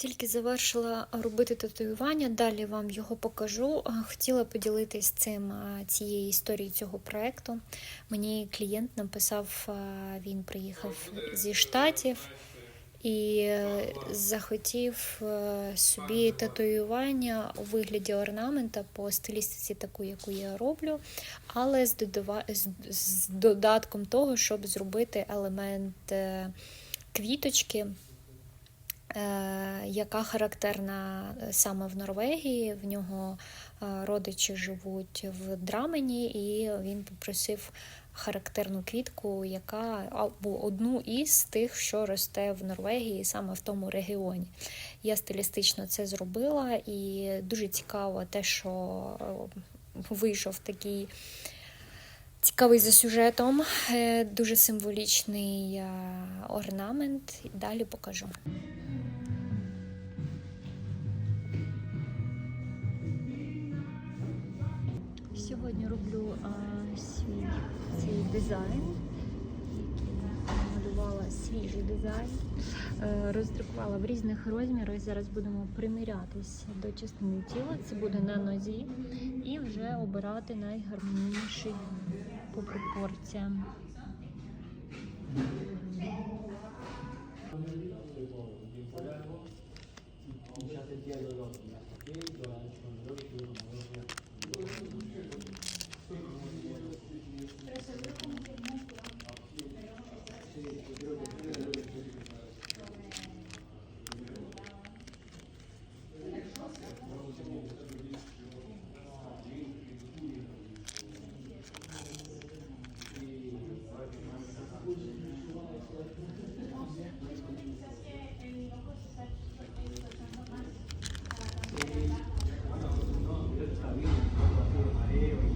Тільки завершила робити татуювання, далі вам його покажу. Хотіла поділитись цим цією історією цього проекту. Мені клієнт написав, він приїхав зі штатів і е, захотів е, собі татуювання у вигляді орнамента по стилістиці, таку, яку я роблю, але з, додава... з додатком того, щоб зробити елемент е, квіточки. Е, яка характерна е, саме в Норвегії. В нього е, родичі живуть в Драмені, і він попросив характерну квітку, яка або одну із тих, що росте в Норвегії, саме в тому регіоні. Я стилістично це зробила, і дуже цікаво те, що вийшов такий. Цікавий за сюжетом, е, дуже символічний е, орнамент. Далі покажу. Сьогодні роблю а, свій цей дизайн, який малювала свіжий дизайн. Е, роздрукувала в різних розмірах. Зараз будемо примірятися до частини тіла. Це буде на нозі, і вже обирати найгармонійніший по пропорціям. Valeu.